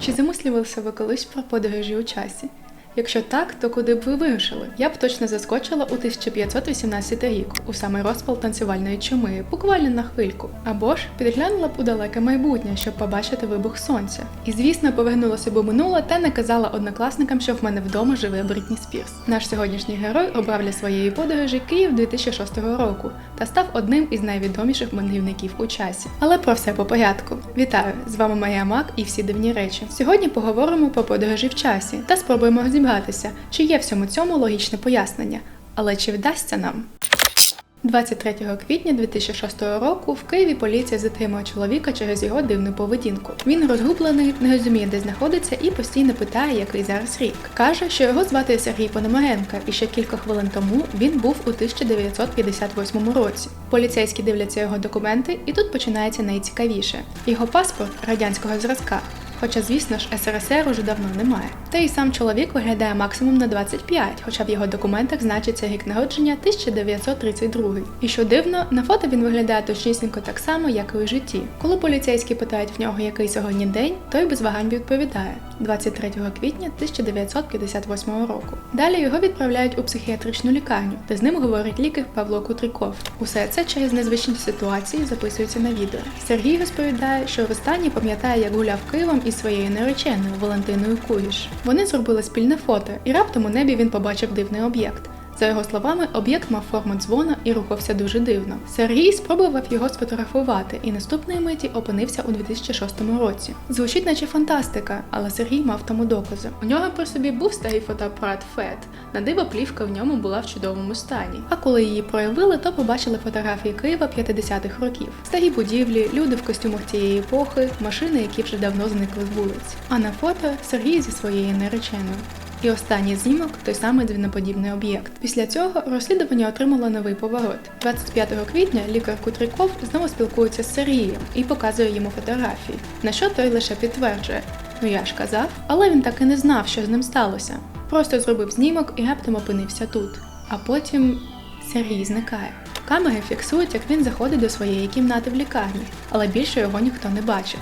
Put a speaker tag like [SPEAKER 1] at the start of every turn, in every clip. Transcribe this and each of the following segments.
[SPEAKER 1] Чи замислювалися ви колись про подорожі у часі? Якщо так, то куди б ви вирушили? Я б точно заскочила у 1518 рік, у самий розпал танцювальної чуми, буквально на хвильку. Або ж підглянула б у далеке майбутнє, щоб побачити вибух сонця. І звісно, повернулася б у минуле та наказала однокласникам, що в мене вдома живе Брітні Спірс. Наш сьогоднішній герой обрав для своєї подорожі Київ 2006 року та став одним із найвідоміших мандрівників у часі. Але про все по порядку. Вітаю! З вами Майя Мак і всі дивні речі. Сьогодні поговоримо про подорожі в часі та спробуємо розібратися, чи є всьому цьому логічне пояснення, але чи вдасться нам? 23 квітня 2006 року в Києві поліція затримує чоловіка через його дивну поведінку. Він розгублений, не розуміє, де знаходиться, і постійно питає, який зараз рік. Каже, що його звати Сергій Пономаренко, і ще кілька хвилин тому він був у 1958 році. Поліцейські дивляться його документи, і тут починається найцікавіше. Його паспорт радянського зразка. Хоча, звісно ж, СРСР уже давно немає. Та й сам чоловік виглядає максимум на 25, хоча в його документах значиться рік народження 1932. І що дивно, на фото він виглядає точнісінько так само, як і у житті. Коли поліцейські питають в нього, який сьогодні день, той без вагань відповідає 23 квітня 1958 року. Далі його відправляють у психіатричну лікарню, де з ним говорить лікар Павло Кутриков. Усе це через незвичні ситуації записується на відео. Сергій розповідає, що востаннє пам'ятає, як гуляв Києвом із своєю нареченою Валентиною Куїш. Вони зробили спільне фото, і раптом у небі він побачив дивний об'єкт. За його словами, об'єкт мав форму дзвона і рухався дуже дивно. Сергій спробував його сфотографувати і наступної миті опинився у 2006 році. Звучить наче фантастика, але Сергій мав тому докази. У нього при собі був старий фотоапарат FET. На диво плівка в ньому була в чудовому стані. А коли її проявили, то побачили фотографії Києва 50-х років. Старі будівлі, люди в костюмах тієї епохи, машини, які вже давно зникли з вулиць. А на фото Сергій зі своєю нареченою. І останній знімок той самий дзвіноподібний об'єкт. Після цього розслідування отримало новий поворот. 25 квітня лікар Кутриков знову спілкується з Сергієм і показує йому фотографії, на що той лише підтверджує: ну я ж казав, але він так і не знав, що з ним сталося. Просто зробив знімок і раптом опинився тут. А потім Сергій зникає. Камери фіксують, як він заходить до своєї кімнати в лікарні, але більше його ніхто не бачив.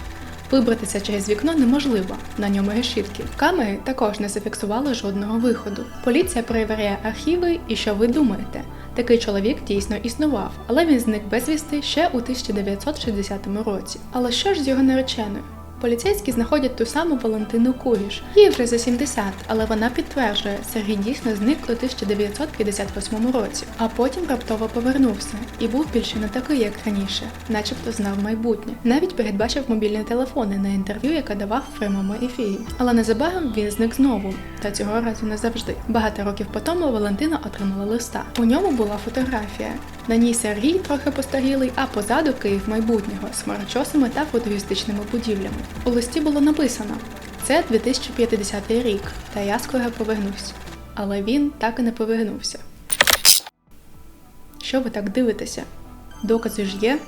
[SPEAKER 1] Вибратися через вікно неможливо, на ньому решітки. Камери також не зафіксували жодного виходу. Поліція перевіряє архіви, і що ви думаєте? Такий чоловік дійсно існував, але він зник безвісти ще у 1960 році. Але що ж з його нареченою? Поліцейські знаходять ту саму Валентину Куріш. Їй вже за 70, але вона підтверджує, Сергій дійсно зник у 1958 році, а потім раптово повернувся і був більше не такий, як раніше, начебто знав майбутнє. Навіть передбачив мобільні телефони на інтерв'ю, яке давав в прямому ефірі. Але незабаром він зник знову, та цього разу не завжди. Багато років по тому Валентина отримала листа. У ньому була фотографія. На ній Сергій трохи постарілий, а позаду Київ майбутнього з хмарочосами та футуристичними будівлями. У листі було написано: це 2050 рік, та я скоро повернусь. Але він так і не повернувся. Що ви так дивитеся? Докази ж є?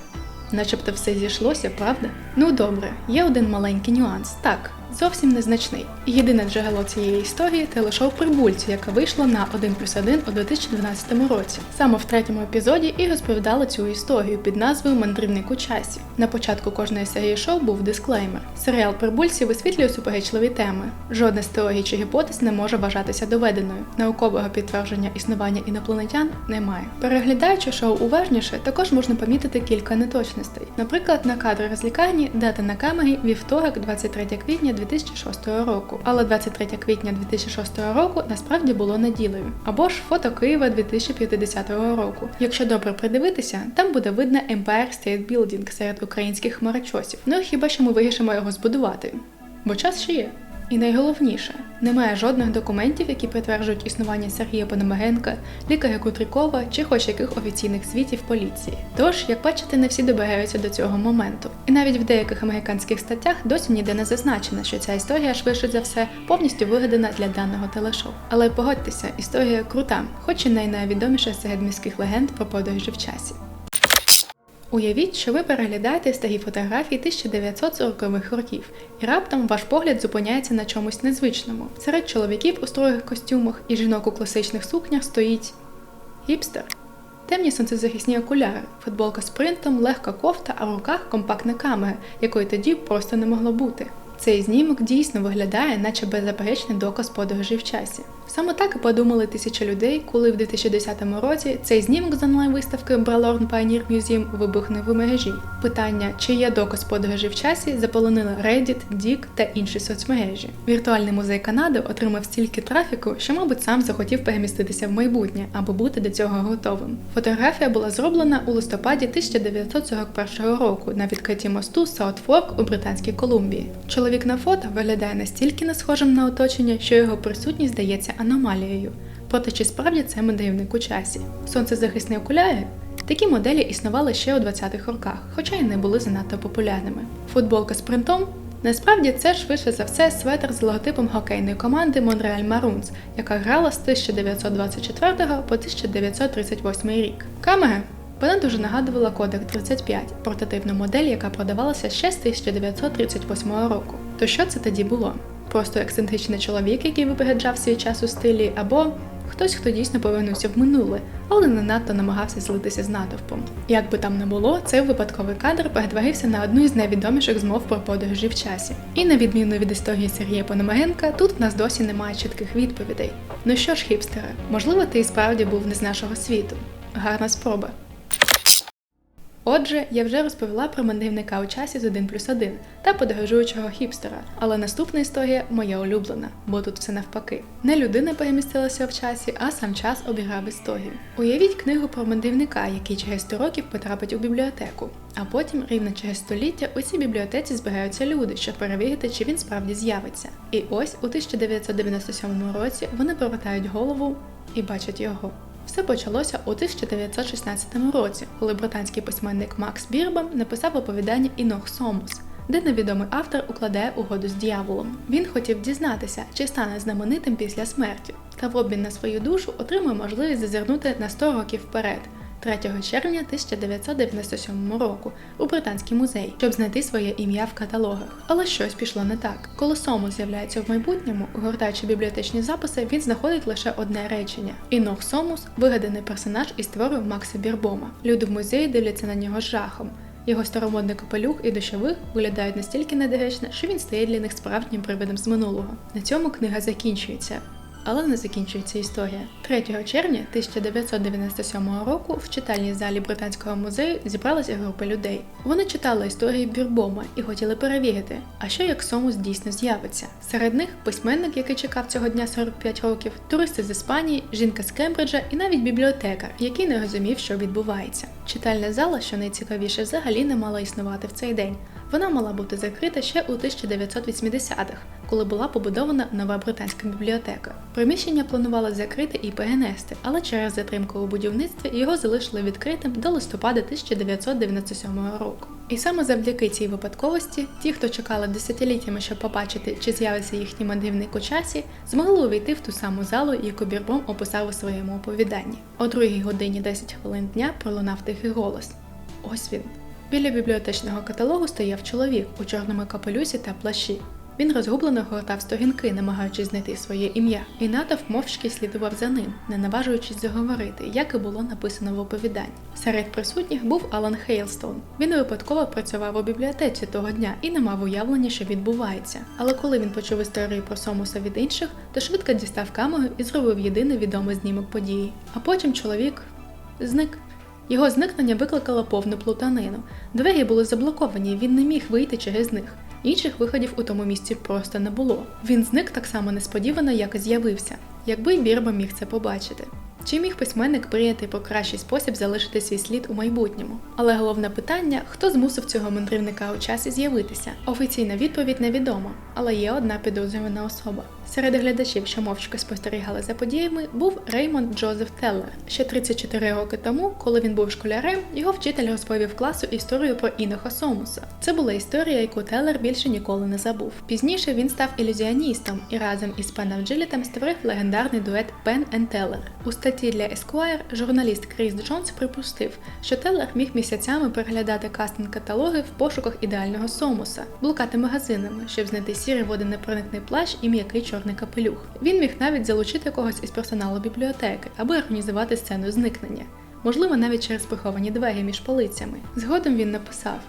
[SPEAKER 1] Начебто все зійшлося, правда? Ну добре, є один маленький нюанс. Так, зовсім незначний. Єдине джерело цієї історії телешоу Прибульці, яке вийшло на 1 плюс 1 у 2012 році. Саме в третьому епізоді і розповідали цю історію під назвою Мандрівник у часі. На початку кожної серії шоу був дисклеймер. Серіал Прибульці висвітлює суперечливі теми. Жодна з теорій чи гіпотез не може вважатися доведеною. Наукового підтвердження існування інопланетян немає. Переглядаючи шоу уважніше, також можна помітити кілька неточностей. Наприклад, на кадрах з лікарні дата на камері вівторок, 23 квітня 2006 року. Але 23 квітня 2006 року насправді було неділею. Або ж фото Києва 2050 року. Якщо добре придивитися, там буде видно Empire State Building серед українських хмарочосів. Ну хіба що ми вирішимо його збудувати? Бо час ще є. І найголовніше, немає жодних документів, які підтверджують існування Сергія Пономаренка, лікаря Кутрикова чи хоч яких офіційних звітів поліції. Тож, як бачите, не всі добираються до цього моменту. І навіть в деяких американських статтях досі ніде не зазначено, що ця історія швидше за все повністю вигадана для даного телешоу. Але погодьтеся, історія крута, хоч і не найвідоміша серед міських легенд про подорожі в часі. Уявіть, що ви переглядаєте старі фотографії 1940-х років, і раптом ваш погляд зупиняється на чомусь незвичному. Серед чоловіків у строгих костюмах і жінок у класичних сукнях стоїть гіпстер. Темні сонцезахисні окуляри, футболка з принтом, легка кофта, а в руках компактна камера, якої тоді просто не могло бути. Цей знімок дійсно виглядає, наче беззаперечний доказ подорожі в часі. Саме так і подумали тисячі людей, коли в 2010 році цей знімок з онлайн-виставки Bralorn Pioneer Museum вибухнув у мережі. Питання, чи є доказ подорожі в часі, заполонили Reddit, Dig та інші соцмережі. Віртуальний музей Канади отримав стільки трафіку, що, мабуть, сам захотів переміститися в майбутнє або бути до цього готовим. Фотографія була зроблена у листопаді 1941 року на відкритті мосту Саутфорк у Британській Колумбії. Чоловік на фото виглядає настільки не схожим на оточення, що його присутність здається аномалією. Проте чи справді це мандрівник у часі? Сонцезахисні окуляри? Такі моделі існували ще у 20-х роках, хоча й не були занадто популярними. Футболка з принтом Насправді це швидше за все светр з логотипом хокейної команди Montreal Maroons, яка грала з 1924 по 1938 рік. Камера вона дуже нагадувала Kodak 35, прототипну модель, яка продавалася ще з 1938 року. То що це тоді було? Просто ексцентричний чоловік, який випереджав свій час у стилі, або хтось, хто дійсно повернувся в минуле, але не надто намагався злитися з натовпом. Як би там не було, цей випадковий кадр перетворився на одну із найвідоміших змов про подорожі в часі. І на відміну від історії Сергія Пономаренка, тут в нас досі немає чітких відповідей. Ну що ж, хіпстере, можливо, ти і справді був не з нашого світу. Гарна спроба. Отже, я вже розповіла про мандрівника у часі з 1 плюс 1 та подорожуючого хіпстера, але наступна історія моя улюблена, бо тут все навпаки. Не людина перемістилася в часі, а сам час обіграв історію. Уявіть книгу про мандрівника, який через 100 років потрапить у бібліотеку, а потім, рівно через століття, у цій бібліотеці збираються люди, щоб перевірити, чи він справді з'явиться. І ось у 1997 році вони повертають голову і бачать його. Все почалося у 1916 році, коли британський письменник Макс Бірбам написав оповідання Інох Сомус, де невідомий автор укладає угоду з дьяволом. Він хотів дізнатися, чи стане знаменитим після смерті, та в обмін на свою душу отримує можливість зазирнути на 100 років вперед. 3 червня 1997 року у британський музей, щоб знайти своє ім'я в каталогах. Але щось пішло не так. Коли Сомус з'являється в майбутньому, гортаючи бібліотечні записи, він знаходить лише одне речення: Інох Сомус вигаданий персонаж із твору Макса Бірбома. Люди в музеї дивляться на нього жахом. Його старомодний капелюх і душових виглядають настільки недоречно, що він стає для них справжнім привидом з минулого. На цьому книга закінчується. Але не закінчується історія. 3 червня 1997 року в читальній залі Британського музею зібралася група людей. Вони читали історії Бюрбома і хотіли перевірити, а що як Сомус дійсно з'явиться. Серед них письменник, який чекав цього дня 45 років, туристи з Іспанії, жінка з Кембриджа і навіть бібліотекар, який не розумів, що відбувається. Читальна зала, що найцікавіше, взагалі не мала існувати в цей день. Вона мала бути закрита ще у 1980-х, коли була побудована нова британська бібліотека. Приміщення планували закрити і перенести, але через затримку у будівництві його залишили відкритим до листопада 1997 року. І саме завдяки цій випадковості, ті, хто чекали десятиліттями, щоб побачити, чи з'явиться їхній мандрівник у часі, змогли увійти в ту саму залу, яку Бірбом описав у своєму оповіданні. О 2 годині 10 хвилин дня пролунав тихий голос. Ось він. Біля бібліотечного каталогу стояв чоловік у чорному капелюсі та плащі. Він розгублено гортав сторінки, намагаючись знайти своє ім'я, і натовп мовчки слідував за ним, не наважуючись заговорити, як і було написано в оповіданні. Серед присутніх був Алан Хейлстон. Він випадково працював у бібліотеці того дня і не мав уявлення, що відбувається. Але коли він почув історії про Сомуса від інших, то швидко дістав камеру і зробив єдиний відомий знімок події. А потім чоловік зник. Його зникнення викликало повну плутанину. Двері були заблоковані, він не міг вийти через них. Інших виходів у тому місці просто не було. Він зник так само несподівано, як і з'явився, якби Бірба міг це побачити. Чи міг письменник прийняти про кращий спосіб залишити свій слід у майбутньому? Але головне питання: хто змусив цього мандрівника у часі з'явитися? Офіційна відповідь невідома, але є одна підозрювана особа. Серед глядачів, що мовчки спостерігали за подіями, був Реймонд Джозеф Теллер. Ще 34 роки тому, коли він був школярем, його вчитель розповів класу історію про Іноха Сомуса. Це була історія, яку Теллер більше ніколи не забув. Пізніше він став ілюзіоністом і разом із Пеном Джилетом створив легендарний дует Пен and Теллер. У статті для Esquire журналіст Кріс Джонс припустив, що Теллер міг місяцями переглядати кастинг-каталоги в пошуках ідеального Сомуса, блукати магазинами, щоб знайти сірий водонепроникний плащ і м'який чорний капелюх. Він міг навіть залучити когось із персоналу бібліотеки, аби організувати сцену зникнення. Можливо, навіть через приховані двері між полицями. Згодом він написав: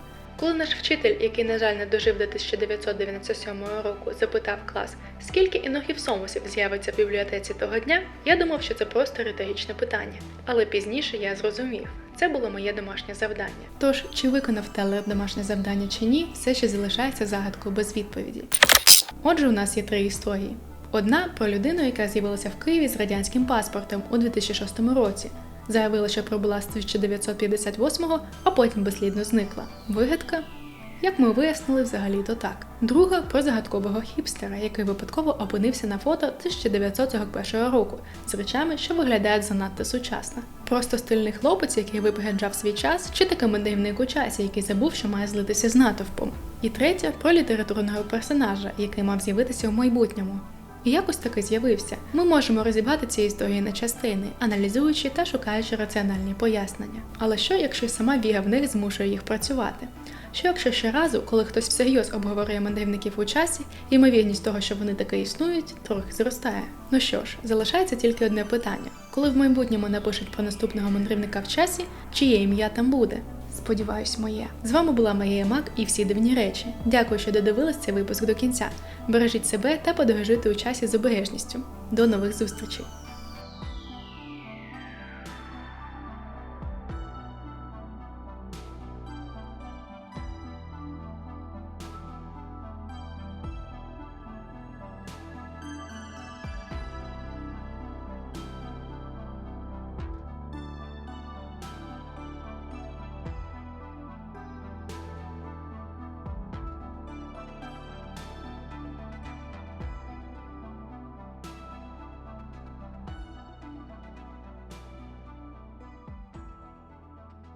[SPEAKER 1] Коли наш вчитель, який, на жаль, не дожив до 1997 року, запитав клас, скільки інохівсомусів з'явиться в бібліотеці того дня, я думав, що це просто риторичне питання. Але пізніше я зрозумів, це було моє домашнє завдання. Тож, чи виконав Телер домашнє завдання чи ні, все ще залишається загадкою без відповіді. Отже, у нас є три історії. Одна про людину, яка з'явилася в Києві з радянським паспортом у 2006 році. Заявила, що пробула з 1958-го, а потім безслідно зникла. Вигадка? Як ми вияснили, взагалі то так. Друга про загадкового хіпстера, який випадково опинився на фото 1941 року з речами, що виглядають занадто сучасно. Просто стильний хлопець, який випереджав свій час, чи таки мандрівник у часі, який забув, що має злитися з натовпом. І третя про літературного персонажа, який мав з'явитися в майбутньому. І якось таки з'явився. Ми можемо розібрати ці історії на частини, аналізуючи та шукаючи раціональні пояснення. Але що, якщо сама віра в них змушує їх працювати? Що якщо щоразу, коли хтось всерйоз обговорює мандрівників у часі, ймовірність того, що вони таки існують, трохи зростає. Ну що ж, залишається тільки одне питання: коли в майбутньому напишуть про наступного мандрівника в часі, чиє ім'я там буде? Сподіваюсь, моє. З вами була Марія Мак і всі дивні речі. Дякую, що додивились цей випуск до кінця. Бережіть себе та подорожуйте у часі з обережністю. До нових зустрічей!